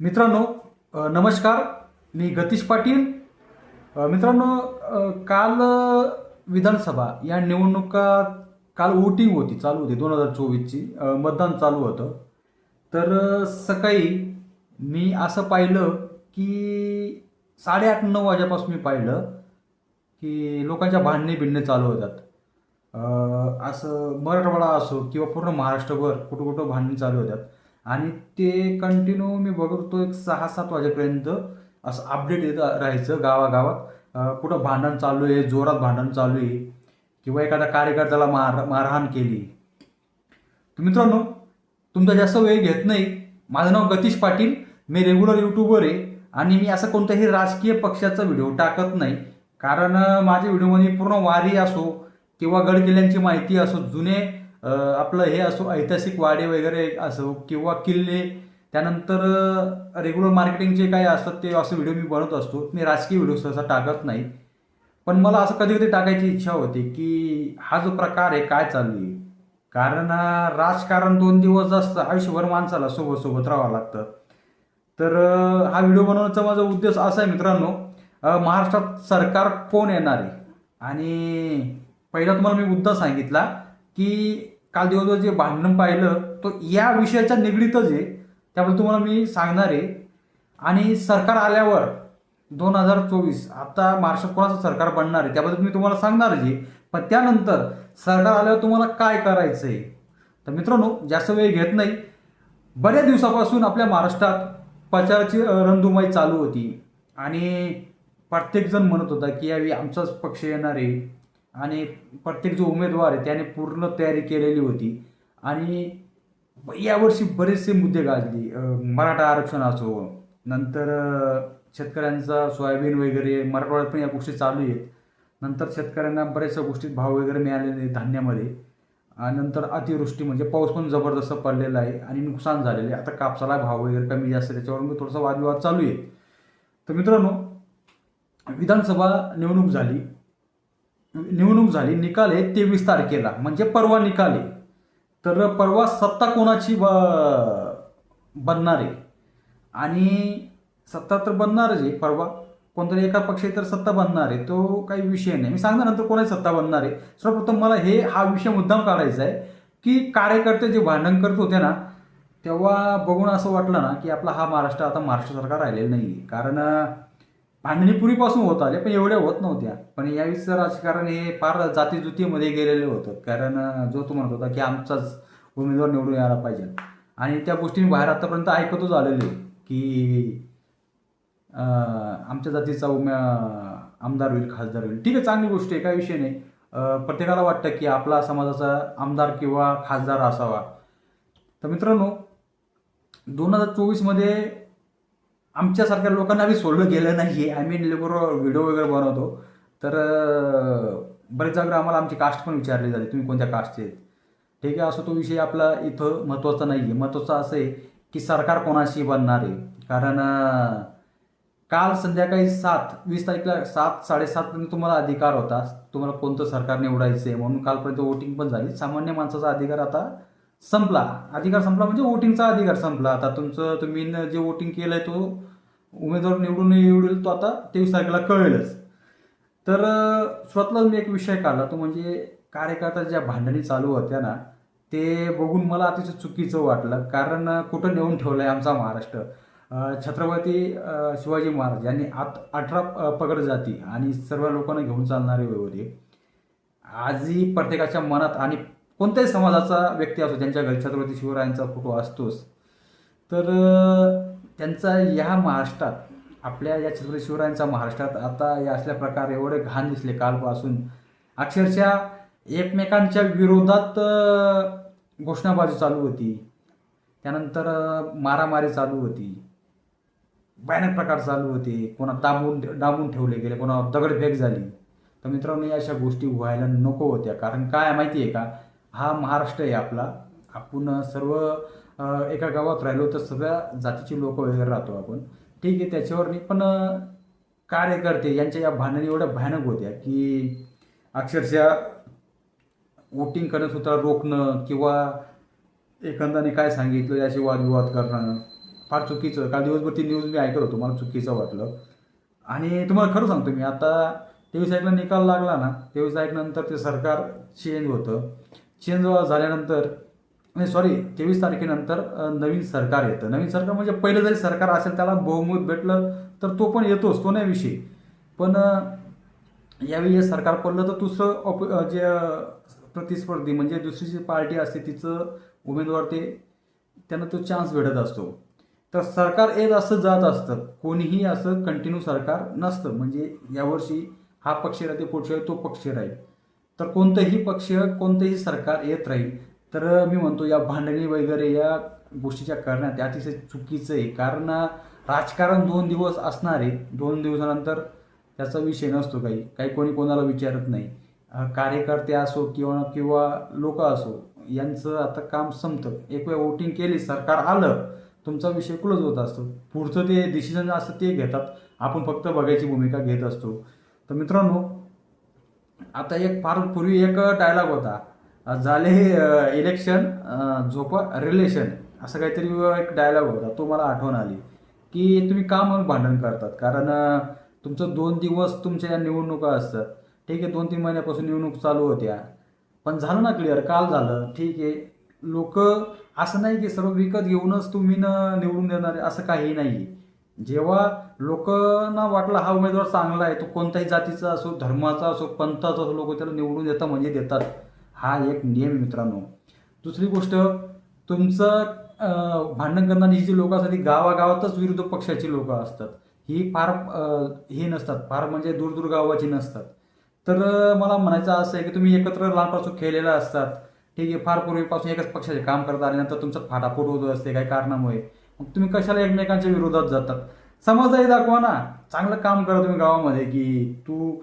मित्रांनो नमस्कार. मी गतीश पाटील. मित्रांनो काल विधानसभा या निवडणुका काल वोटिंग होती चालू होती दोन हजार चोवीसची. मतदान चालू होतं. तर सकाळी मी असं पाहिलं की साडेआठ नऊ वाजेपासून मी पाहिलं की लोकांच्या भांडणे बिंडणे चालू होतात. असं मराठवाडा असो किंवा पूर्ण महाराष्ट्रभर कुठं कुठं भांडणे चालू होतात. आणि ते कंटिन्यू मी बघतो एक सहा सात वाजेपर्यंत असं अपडेट येत राहायचं गावागावात. कुठं भांडण चालू आहे जोरात भांडण चालू आहे किंवा एखाद्या कार्यकर्त्याला मार मारहाण केली. तर मित्रांनो तुमचा जास्त वेळ घेत नाही. माझं नाव गतीश पाटील. मी रेग्युलर यूट्यूबर आहे आणि मी असं कोणत्याही राजकीय पक्षाचा व्हिडिओ टाकत नाही. कारण माझ्या व्हिडिओमध्ये पूर्ण वारी असो किंवा गडकिल्ल्यांची माहिती असो जुने आपलं हे असो ऐतिहासिक वाडे वगैरे असो किंवा किल्ले त्यानंतर रेग्युलर मार्केटिंगचे काय असतात ते असं व्हिडिओ मी बनवत असतो. मी राजकीय व्हिडिओ सहसा टाकत नाही. पण मला असं कधी कधी टाकायची इच्छा होती की हा जो प्रकार आहे काय चालू आहे कारण राजकारण दोन दिवस जास्त आयुष्यभर माणसाला सोबत सोबत राहावं लागतं. तर हा व्हिडिओ बनवण्याचा माझा उद्देश असा आहे मित्रांनो महाराष्ट्रात सरकार कोण येणार आहे? आणि पहिला तुम्हाला मी मुद्दा सांगितला की काल दिवसभर जे भांडण पाहिलं तो या विषयाच्या निगडीतच आहे. त्याबद्दल तुम्हाला मी सांगणार आहे. आणि सरकार आल्यावर दोन हजार चोवीस आता महाराष्ट्रात कोणाचं सरकार बनणार आहे त्याबद्दल मी तुम्हाला सांगणार आहे. पण त्यानंतर सरकार आल्यावर तुम्हाला काय करायचं आहे तर मित्रांनो जास्त वेळ घेत नाही. बऱ्याच दिवसापासून आपल्या महाराष्ट्रात प्रचाराची रणधुमाई चालू होती. आणि प्रत्येकजण म्हणत होता की यावेळी आमचाच पक्ष येणार आहे. आणि प्रत्येक जो उमेदवार आहे त्याने पूर्ण तयारी केलेली होती. आणि यावर्षी बरेचसे मुद्दे गाजले. मराठा आरक्षण असो नंतर शेतकऱ्यांचा सोयाबीन वगैरे मराठवाड्यात पण या गोष्टी चालू आहेत. नंतर शेतकऱ्यांना बऱ्याचशा गोष्टीत भाव वगैरे मिळालेले आहेत धान्यामध्ये. आणि नंतर अतिवृष्टी म्हणजे पाऊस पण जबरदस्त पडलेला आहे आणि नुकसान झालेलं आहे. आता कापसाला भाव वगैरे कमी जास्त त्याच्यावर मी थोडासा वादविवाद चालू आहे तर मित्रांनो विधानसभा निवडणूक झाली. निवडणूक झाली निकाल आहे तेवीस तारखेला म्हणजे परवा निकाल आहे. तर परवा सत्ता कोणाची ब बनणार आहे? आणि सत्ता तर बनणारच आहे परवा कोणतरी एका पक्षाची तर सत्ता बनणार आहे तो काही विषय नाही. मी सांगणार नंतर कोणाची सत्ता बनणार आहे. सर्वप्रथम मला हे हा विषय मुद्दाम काढायचा आहे की कार्यकर्ते जे भांडण करत होते ना तेव्हा बघून असं वाटलं ना की आपला हा महाराष्ट्र आता महाराष्ट्र सरकार राहिलेलं नाही कारण भांडणी पूर्वीपासून होत आले पण एवढ्या होत नव्हत्या. पण यावेळीचं राजकारण हे फार जातीजुतीमध्ये गेलेलं होतं. कारण जो तो म्हणत होता की आमचाच उमेदवार निवडून यायला पाहिजे. आणि त्या गोष्टी मी बाहेर आतापर्यंत ऐकतच आलेलो आहे की आमच्या जातीचा उमे आमदार होईल खासदार होईल. ठीक आहे चांगली गोष्ट आहे काही विषय नाही. प्रत्येकाला वाटतं की आपला समाजाचा आमदार किंवा खासदार असावा. तर मित्रांनो दोन हजार चोवीसमध्ये आमच्यासारख्या लोकांना आम्ही सोडलं गेलं नाही आहे आम्ही लेबरवर व्हिडिओ वगैरे बनवतो. तर बरेच जागा आम्हाला आमची कास्ट पण विचारली जाते तुम्ही कोणत्या कास्टचे आहेत? ठीक आहे असं तो विषय आपला इथं महत्त्वाचा नाही आहे महत्त्वाचं असं आहे की सरकार कोणाशी बनणार आहे? कारण काल संध्याकाळी सात वीस तारीखला सात साडेसातपर्यंत तुम्हाला अधिकार होता. तुम्हाला कोणतं सरकार निवडायचं आहे म्हणून कालपर्यंत वोटिंग पण झाली. सामान्य माणसाचा अधिकार आता संपला. अधिकार संपला म्हणजे वोटिंगचा अधिकार संपला. आता तुमचं तुम्ही जे वोटिंग केलंय तो उमेदवार निवडून निवडेल तो आता तेवीस तारखेला कळेलच. तर स्वतःलाच मी एक विषय काढला. तो म्हणजे कार्यकर्ता ज्या भांडणी चालू होत्या ना ते बघून मला अतिशय चुकीचं वाटलं. कारण कुठं नेऊन ठेवलं आहे आमचा महाराष्ट्र? छत्रपती शिवाजी महाराज यांनी आत अठरा पगड जाती आणि सर्व लोकांना घेऊन चालणारे होते आजही प्रत्येकाच्या मनात आणि कोणत्याही समाजाचा व्यक्ती असो त्यांच्या घरी छत्रपती शिवरायांचा फोटो असतोच तर त्यांचा या महाराष्ट्रात आपल्या या छत्रपती शिवरायांचा महाराष्ट्रात आता या असल्या प्रकारे एवढे घाण दिसले कालपासून. अक्षरशः एकमेकांच्या विरोधात घोषणाबाजी चालू होती. त्यानंतर मारामारी चालू होती. भयानक प्रकार चालू होते. कोणा दाबून दाबून ठेवले गेले कोणा दगडफेक झाली. तर मित्रांनो या अशा गोष्टी व्हायला नको होत्या. कारण काय माहिती आहे का? हा महाराष्ट्र आहे आपला. आपण सर्व एका गावात राहिलो तर सगळ्या जातीची लोक वगैरे राहतो आपण. ठीक आहे त्याच्यावर नाही पण कार्यकर्ते यांच्या या भांडणी एवढ्या भयानक होत्या की अक्षरशः वोटिंग करत रोखणं किंवा एखाद्याने काय सांगितलं याशी वादविवाद करणं. फार चुकीचं. काल दिवसभर ती न्यूज मी ऐकत होतो मला चुकीचं वाटलं. आणि तुम्हाला खरं सांगतो मी आता तेवीस तारीखला निकाल लागला ना तेवीस तारखेनंतर ते सरकार चेंज होतं. चेंज झाल्यानंतर नाही सॉरी तेवीस तारखेनंतर नवीन सरकार येतं. नवीन सरकार म्हणजे पहिलं जरी सरकार असेल त्याला बहुमत भेटलं तर तो पण येतोच तो नाही विषय. पण यावेळी हे सरकार पडलं तर दुसरं ऑप जे प्रतिस्पर्धी म्हणजे दुसरी जी पार्टी असते तिचं उमेदवार ते त्यांना तो चान्स भेटत असतो. तर सरकार येत असं जात असतं. कोणीही असं कंटिन्यू सरकार नसतं. म्हणजे यावर्षी हा पक्ष राहते पुढच्या तो पक्ष राहील. तर कोणतंही पक्ष कोणतंही सरकार येत राहील तर मी म्हणतो या भांडणी वगैरे या गोष्टीच्या करण्यात अतिशय चुकीचं आहे. कारण राजकारण दोन दिवस असणार आहे दोन दिवसानंतर त्याचा विषय नसतो काही. काही कोणी कोणाला विचारत नाही. कार्यकर्ते असो किंवा किंवा लोक असो यांचं आता काम संपतं. एक वेळ वोटिंग केली सरकार आलं तुमचा विषय क्लोज होत असतो. पुढचं ते डिसिजन असतं ते घेतात. आपण फक्त बघायची भूमिका घेत असतो. तर मित्रांनो आता एक फार पूर्वी एक डायलॉग होता. झाले इलेक्शन झोपा रिलेशन असं काहीतरी एक डायलॉग होता. तो मला आठवण आली. की तुम्ही का म्हणून भांडण करतात? कारण तुमचं दोन दिवस तुमच्या या निवडणुका असतात. ठीक आहे दोन तीन महिन्यापासून निवडणूक चालू होत्या. पण झालं ना क्लिअर काल झालं. ठीक आहे. लोक असं नाही की सर्व विकत घेऊनच तुम्ही न निवडून देणार असं काही नाही. जेव्हा लोकांना वाटलं हा उमेदवार चांगला आहे तो कोणत्याही जातीचा असो धर्माचा असो पंथाचा असो लोक त्याला निवडून देतात म्हणजे देतात. हा एक नियम मित्रांनो. दुसरी गोष्ट तुमचं भांडण करणारी ही जी लोक असतात ती गावागावातच विरुद्ध पक्षाची लोकं असतात. ही फार हे नसतात. फार म्हणजे दूर दूर गावाची नसतात. तर मला म्हणायचं असं आहे की तुम्ही एकत्र लहानपासून खेळलेला असतात. ठीक आहे फार पूर्वीपासून एकच पक्षाचे काम करता आणि नंतर तुमचं फाटाफूट होत असते काही कारणामुळे. मग तुम्ही कशाला एकमेकांच्या विरोधात जातात? समाजही दाखवा ना. चांगलं काम करा तुम्ही गावामध्ये की तू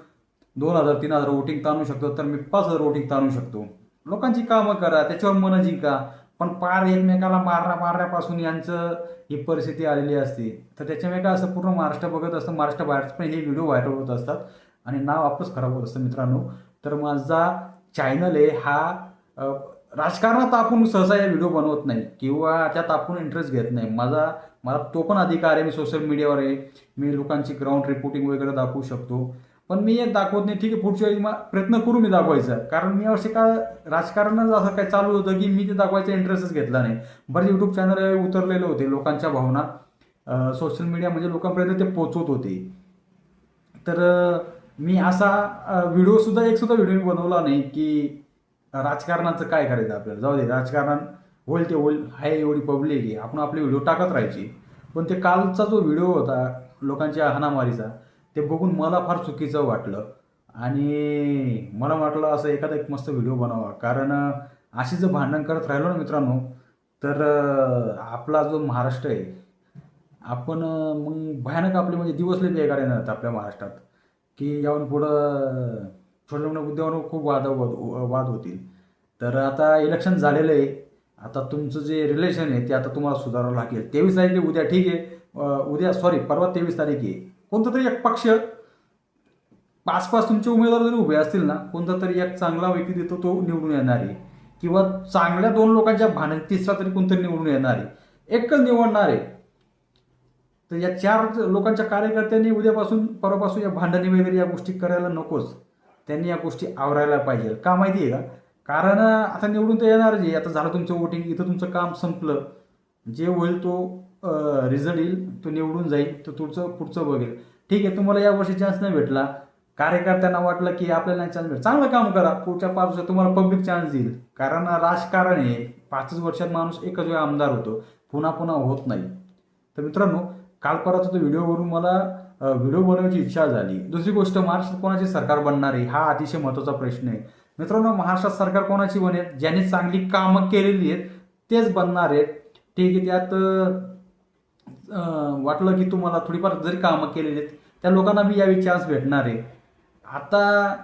दोन हजार तीन हजार वोटिंग ताणू शकतो तर मी पाच हजार वोटिंग ताणू शकतो. लोकांची कामं करा त्याच्यावर मन जिंका. पण पार एकमेकाला मारण्या मारण्यापासून यांचं ही परिस्थिती आलेली असते. तर त्याच्यामुळे काय असं पूर्ण महाराष्ट्र बघत असतं महाराष्ट्र बाहेर पण हे व्हिडिओ व्हायरल होत असतात. आणि नाव आपलंच खराब होत असतं मित्रांनो. तर माझा चॅनल आहे हा राजकारणात आपण सहसा या व्हिडिओ बनवत नाही. किंवा त्यात आपण इंटरेस्ट घेत नाही. माझा मला तो पण अधिकार आहे मी सोशल मीडियावर आहे. मी लोकांची ग्राउंड रिपोर्टिंग वगैरे दाखवू शकतो. पण मी एक दाखवत नाही ठीक आहे पुढच्या वेळी मला प्रयत्न करू मी दाखवायचा. कारण मी अशी का राजकारणच असं काय चालू होतं की मी ते दाखवायचा इंटरेस्टच घेतला नाही. बरेच यूट्यूब चॅनल उतरलेले होते लोकांच्या भावना. सोशल मीडिया म्हणजे लोकांपर्यंत ते पोचवत होते. तर मी असा व्हिडिओसुद्धा एकसुद्धा एक सुद्धा व्हिडिओ मी बनवला नाही की राजकारणाचं काय करायचं आपल्याला. जाऊ दे राजकारण होईल ते होईल आहे एवढी पब्लिक आहे आपण आपले व्हिडिओ टाकत राहायची. पण ते कालचा जो व्हिडिओ होता लोकांच्या हाणामारीचा ते बघून मला फार चुकीचं वाटलं. आणि मला वाटलं असं एखादा एक मस्त व्हिडिओ बनावा. कारण अशी जर भांडण करत राहिलो ना मित्रांनो तर आपला जो महाराष्ट्र आहे आपण मग भयानक आपले म्हणजे दिवसले बेकार येणार आपल्या महाराष्ट्रात. की याहून पुढं छोट्या मोठ्या मुद्द्यावर खूप वाद वाद होतील. तर आता इलेक्शन झालेलं आहे. आता तुमचं जे रिलेशन आहे ते आता तुम्हाला सुधारावं लागेल. तेवीस तारीख उद्या ठीक आहे. उद्या सॉरी परवा तेवीस तारीख आहे. कोणता तरी एक पक्ष पाच पाच तुमचे उमेदवार जरी उभे असतील ना कोणता तरी एक चांगला व्यक्ती देतो तो निवडून येणार आहे. किंवा चांगल्या दोन लोकांच्या भांडण तिसरा तरी कोणतरी निवडून येणार आहे. एकच निवडणार आहे. तर या चार लोकांच्या कार्यकर्त्यांनी उद्यापासून परवापासून या भांडणी वगैरे या गोष्टी करायला नकोच. त्यांनी या गोष्टी आवरायला पाहिजे. का माहिती आहे का? कारण आता निवडून तर येणार जे. आता झालं तुमचं वोटिंग इथं तुमचं काम संपलं. जे होईल तो रिझल्ट येईल तो निवडून जाईल तर तुमचं पुढचं बघेल. ठीक आहे तुम्हाला या वर्षी चान्स नाही भेटला. कार्यकर्त्यांना वाटलं की आपल्याला नाही चान्स भेट चांगलं काम करा. पुढच्या पाच वर्षात तुम्हाला पब्लिक चान्स देईल कारण राजकारण आहे पाचच वर्षात माणूस एकच वेळा आमदार होतो. पुन्हा पुन्हा होत नाही. तर मित्रांनो काल परवाचा तो व्हिडिओवरून मला व्हिडिओ बनवण्याची इच्छा झाली. दुसरी गोष्ट महाराष्ट्रात कोणाची सरकार बनणार आहे? हा अतिशय महत्त्वाचा प्रश्न आहे. मित्रांनो महाराष्ट्रात सरकार कोणाची बनेल? ज्यांनी चांगली कामं केलेली आहेत तेच बनणार आहेत. ठीक आहे त्यात वाटलं की तुम्हाला थोडीफार जरी कामं केलेली आहेत त्या लोकांना बी यावेळी चान्स भेटणार आहे. आता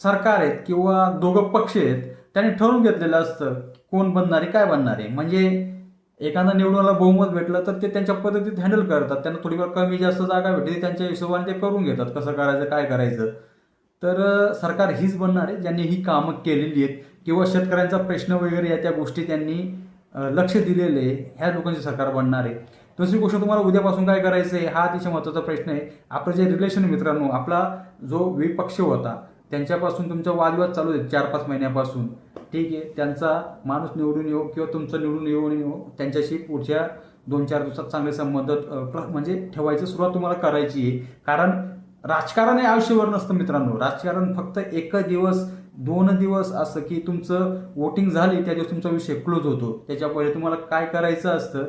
सरकार आहेत किंवा दोघं पक्ष आहेत त्यांनी ठरवून घेतलेलं असतं कोण बनणार आहे काय बनणार आहे. म्हणजे एखादा निवडूनला बहुमत भेटलं तर ते त्यांच्या पद्धतीत हँडल करतात. त्यांना थोडीफार कमी जास्त जागा भेटते त्यांच्या हिशोबाने ते करून घेतात कसं करायचं काय करायचं. तर सरकार हीच बनणार आहे ज्यांनी ही कामं केलेली आहेत. किंवा शेतकऱ्यांचा प्रश्न वगैरे या त्या गोष्टी त्यांनी लक्ष दिलेलं आहे ह्या लोकांचे सरकार बनणार आहे. दुसरी गोष्ट तुम्हाला उद्यापासून काय करायचं आहे हा अतिशय महत्त्वाचा प्रश्न आहे. आपलं जे रिलेशन मित्रांनो आपला जो विपक्ष होता त्यांच्यापासून तुमचा वादविवाद चालू आहे चार पाच महिन्यापासून. ठीक आहे त्यांचा माणूस निवडून येऊ किंवा तुमचं निवडून येऊन येऊ त्यांच्याशी पुढच्या दोन चार दिवसात चांगले संबंध प्र- म्हणजे ठेवायची सुरुवात तुम्हाला करायची आहे. कारण राजकारण हे आयुष्यभर नसतं मित्रांनो. राजकारण फक्त एक दिवस दोन दिवस असं की तुमचं वोटिंग झाली त्या दिवस तुमचा विषय क्लोज होतो. त्याच्या पहिले तुम्हाला काय करायचं असतं?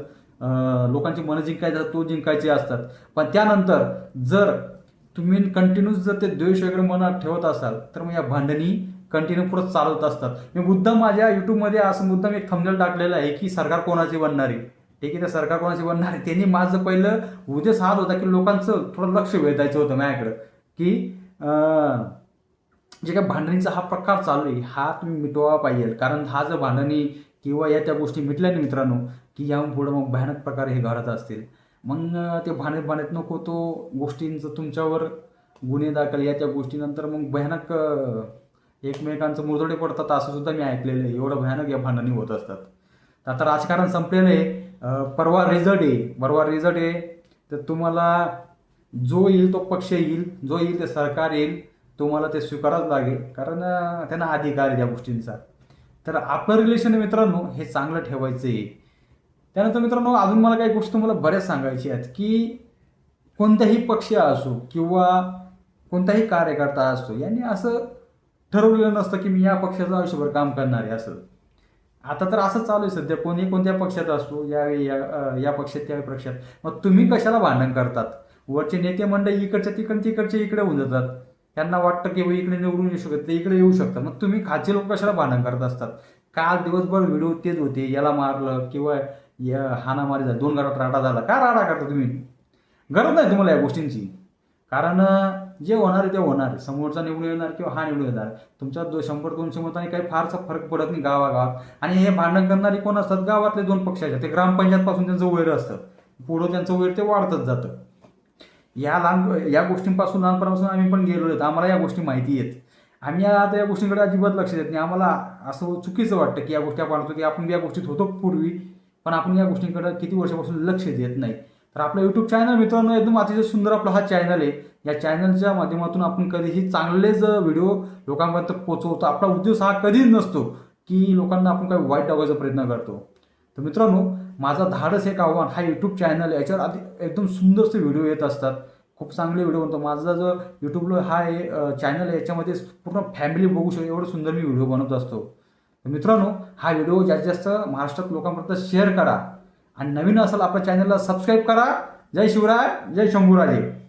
लोकांची मनं जिंकायचं तो जिंकायचे असतात. पण त्यानंतर जर तुम्ही कंटिन्यूस जर ते द्वेष वगैरे मनात ठेवत असाल तर मग या भांडणी कंटिन्यू पुढे चालवत असतात. मी मुद्दा माझ्या युट्यूबमध्ये असं मुद्दाम एक थंबनेल टाकलेलं आहे की सरकार कोणाची बनणार आहे? ठीक आहे तर सरकार कोणाशी बनणार आहे? त्यांनी माझं पहिलं उद्देश हाच होता की लोकांचं थोडं लक्ष वेधायचं होतं माझ्याकडं. की जे काय भांडणीचा हा प्रकार चालू आहे हा तुम्ही मिटवा पाहिजे. कारण हा जर भांडणी किंवा या त्या गोष्टी मिटल्या नाही मित्रांनो की याहून पुढं मग भयानक प्रकार हे घरात असतील. मग ते भांडत भांडत नको तो गोष्टींचं तुमच्यावर गुन्हे दाखल या त्या गोष्टीनंतर मग भयानक एकमेकांचं मुरदोडे पडतात असं सुद्धा मी ऐकलेलं आहे. एवढं भयानक या भांडणी होत असतात. आता राजकारण संपलेलं आहे. परवा रिझल्ट आहे. परवा रिझल्ट आहे. तर तुम्हाला जो येईल तो पक्ष येईल. जो येईल ते सरकार येईल. तुम्हाला ते स्वीकारावंच लागेल. कारण त्यांना अधिकार आहे त्या गोष्टींचा. तर आपलं रिलेशन मित्रांनो हे चांगलं ठेवायचं आहे. त्यानंतर मित्रांनो अजून मला काही गोष्टी तुम्हाला बऱ्याच सांगायच्या आहेत की कोणताही पक्ष असो किंवा कोणताही कार्यकर्ता असतो यांनी असं ठरवलेलं नसतं की मी या पक्षाचं आयुष्यभर काम करणार आहे असं. आता तर असं चालू आहे सध्या. कोणी कोणत्या पक्षात असतो या या या पक्षात त्या पक्षात. मग तुम्ही कशाला भांडण करतात? वरचे नेते मंडळी इकडच्या तिकडे तिकडचे इकडे होऊन जातात. त्यांना वाटतं की बाई इकडे निवडून येऊ शकत ते इकडे येऊ शकतात. मग तुम्ही खालचे लोक कशाला भांडण करत असतात? काल दिवसभर व्हिडिओ तेच होते. याला मारलं किंवा या हानामारी झाली. दोन घरात राडा झाला. का राडा करता तुम्ही? गरज नाही तुम्हाला या गोष्टींची. कारण जे होणार आहे ते होणार आहे. समोरचा निवडून येणार किंवा हा निवडून येणार तुमच्या दो शंभर दोनशे मतांनी काही फारसा फरक पडत नाही गावागावात. आणि हे भांडण करणारे कोण असतात? गावातले दोन पक्षाचे ते ग्रामपंचायतपासून त्यांचं वैर असतं. पुढं त्यांचं वैर ते वाढतच जातं. या लहान या गोष्टींपासून लहानपणापासून आम्ही पण गेलो आहेत. आम्हाला या गोष्टी माहिती आहेत. आम्ही आता या गोष्टींकडे अजिबात लक्ष देत नाही. आम्हाला असं चुकीचं वाटतं की या गोष्टी आपण की आपण या गोष्टीत होतो पूर्वी. पण आपण या गोष्टींकडे किती वर्षापासून लक्ष देत नाही. तर आपलं यूट्यूब चॅनल मित्रांनो एकदम अतिशय सुंदर आपला हा चॅनल आहे. या चॅनलच्या माध्यमातून आपण कधीही चांगलेच व्हिडिओ लोकांपर्यंत पोचवतो आपला उद्देश हा कधीच नसतो की लोकांना आपण काही वाईट दाखवायचा प्रयत्न करतो. तर मित्रांनो माझा धाडस एक आव्हान हा यूट्यूब चॅनल आहे. याच्यावर आधी एकदम सुंदरसे व्हिडिओ येत असतात. खूप चांगले व्हिडिओ बनतो. माझा जो यूट्यूबला हा चॅनल आहे याच्यामध्ये पूर्ण फॅमिली बघू शकतो. एवढं सुंदर मी व्हिडिओ बनवत असतो. तर मित्रांनो हा व्हिडिओ जास्तीत जास्त महाराष्ट्रात लोकांपर्यंत शेअर करा. आणि नवीन असाल आपल्या चॅनलला सबस्क्राईब करा. जय शिवराय जय शंभूराजे.